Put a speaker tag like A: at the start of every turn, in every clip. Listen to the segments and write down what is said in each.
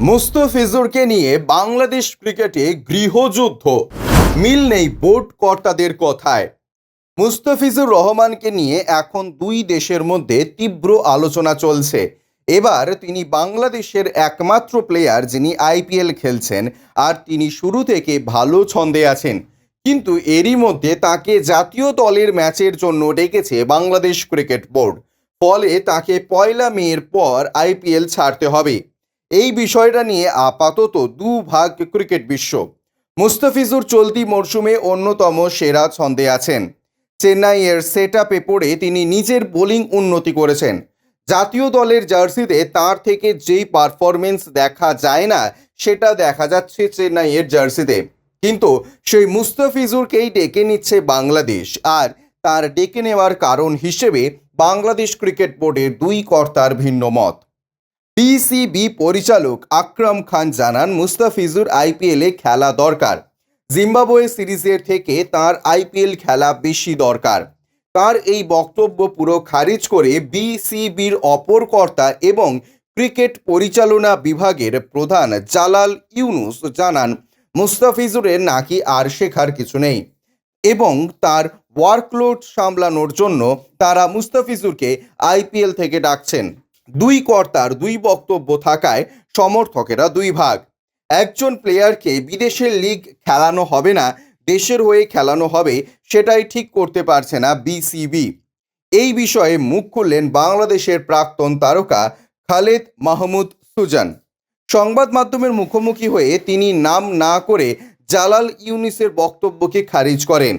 A: মুস্তফিজুরকে নিয়ে বাংলাদেশ ক্রিকেটে গৃহযুদ্ধ। মিল নেই বোর্ড কর্তাদের কথায়। মুস্তফিজুর রহমানকে নিয়ে এখন দুই দেশের মধ্যে তীব্র আলোচনা চলছে। এবার তিনি বাংলাদেশের একমাত্র প্লেয়ার যিনি আইপিএল খেলছেন, আর তিনি শুরু থেকে ভালো ছন্দে আছেন। কিন্তু এরই মধ্যে তাকে জাতীয় দলের ম্যাচের জন্য ডেকেছে বাংলাদেশ ক্রিকেট বোর্ড। ফলে তাকে পয়লা মেয়ের পর আইপিএল ছাড়তে হবে। এই বিষয়টা নিয়ে আপাতত দু ভাগ ক্রিকেট বিশ্ব। মুস্তাফিজুর চলতি মরশুমে অন্যতম সেরা ছন্দে আছেন। চেন্নাইয়ের সেট আপে পড়ে তিনি নিজের বোলিং উন্নতি করেছেন। জাতীয় দলের জার্সিতে তার থেকে যেই পারফরমেন্স দেখা যায় না, সেটা দেখা যাচ্ছে চেন্নাইয়ের জার্সিতে। কিন্তু সেই মুস্তাফিজুরকেই ডেকে নিচ্ছে বাংলাদেশ আর তার ডেকে নেওয়ার কারণ হিসেবে বাংলাদেশ ক্রিকেট বোর্ডের দুই কর্তার ভিন্ন মত। বিসিবি পরিচালক আকরাম খান জানান, মুস্তাফিজুর আইপিএলে খেলা দরকার। জিম্বাবুয়ে সিরিজের থেকে তার আইপিএল খেলা বেশি দরকার। তার এই বক্তব্য পুরো খারিজ করে বিসিবির অপর কর্তা এবং ক্রিকেট পরিচালনা বিভাগের প্রধান জালাল ইউনুস জানান, মুস্তাফিজুরের নাকি আর শেখার কিছু নেই। এবং তার ওয়ার্কলোড সামলানোর জন্য তারা মুস্তাফিজুরকে আইপিএল থেকে ডাকছেন। দুই কর্তার দুই বক্তব্য থাকায় সমর্থকেরা দুই ভাগ। একজন প্লেয়ারকে বিদেশের লিগ খেলানো হবে না, দেশের হয়ে খেলানো হবে, সেটাই ঠিক করতে পারছে না বিসিবি এই বিষয়ে মুখ খুললেন বাংলাদেশের প্রাক্তন তারকা খালেদ মাহমুদ সুজান। সংবাদ মাধ্যমের মুখোমুখি হয়ে তিনি নাম না করে জালাল ইউনিসের বক্তব্যকে খারিজ করেন।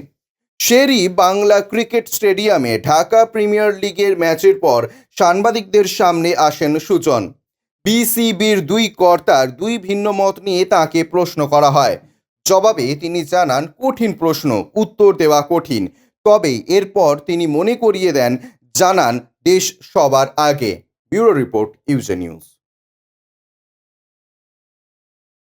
A: শেরি বাংলা ক্রিকেট স্টেডিয়ামে ঢাকা প্রিমিয়ার লিগের ম্যাচের পর সাংবাদিকদের সামনে আসেন সুজন। বিসিবির দুই কর্তার দুই ভিন্ন মত নিয়ে তাকে প্রশ্ন করা হয়। জবাবে তিনি জানান, কঠিন প্রশ্ন, উত্তর দেওয়া কঠিন। তবে এরপর তিনি মনে করিয়ে দেন, জানান দেশ সবার আগে। ব্যুরো রিপোর্ট, ইউজে নিউজ।